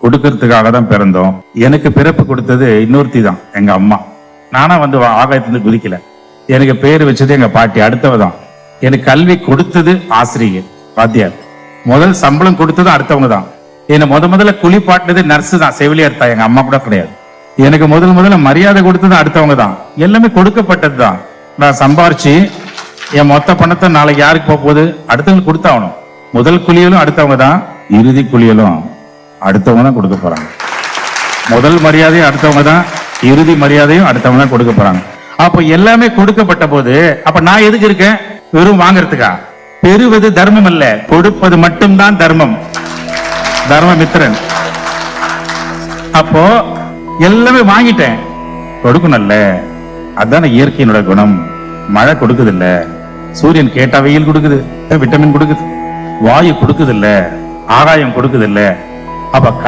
கொடுக்கறதுக்காக தான் பிறந்தோம். எனக்கு பிறப்பு கொடுத்தது இன்னொருத்தி தான் எங்க அம்மா. நானா வந்து ஆகாயத்துல குதிக்கல. எனக்கு பேர் வச்சது எங்க பாட்டி அடுத்தவ தான் எனக்கு கல்வி கொடுத்தது ஆசிரியர் வாத்தியார். முதல் சம்பளம் கொடுத்ததும் அடுத்தவங்க தான் என்னை முத முதல்ல குளிப்பாட்டினது நர்ஸ் தான் செவிலியர் தான் எங்க அம்மா கூட கிடையாது. எனக்கு முதல் முதல்ல மரியாதை கொடுத்தது அடுத்தவங்க தான் எல்லாமே கொடுக்கப்பட்டது தான் நான் சம்பாரிச்சு என் மொத்த பணத்தை நாளைக்கு யாருக்கு போக போகுது? அடுத்தவங்களுக்கு கொடுத்தாகணும். முதல் குளியலும் அடுத்தவங்க தான் இறுதி குளியலும் அடுத்தவங்க தான் கொடுக்க போறாங்க. முதல் மரியாதையும் அடுத்தவங்க தான் இறுதி மரியாதையும் அடுத்தவங்க தான் கொடுக்க போறாங்க. அப்ப எல்லாமே கொடுக்கப்பட்ட போது அப்ப நான் எதுக்கு இருக்கேன்? வெறும் வாங்குறதுக்கா? பெறுவது தர்மம் அல்ல கொடுப்பது மட்டும்தான் தர்மம். தர்மமித்திரன். அப்போ எல்லாமே வாங்கிட்டேன். கொடுக்கணும்ல அதான இயற்கையினோட குணம். மழை கொடுக்குது இல்ல. சூரியன் கேட்டா வெயில் கொடுக்குது விட்டமின் கொடுக்குது. வாயு கொடுக்குது இல்ல. ஆகாயம் கொடுக்குது இல்ல. அப்ப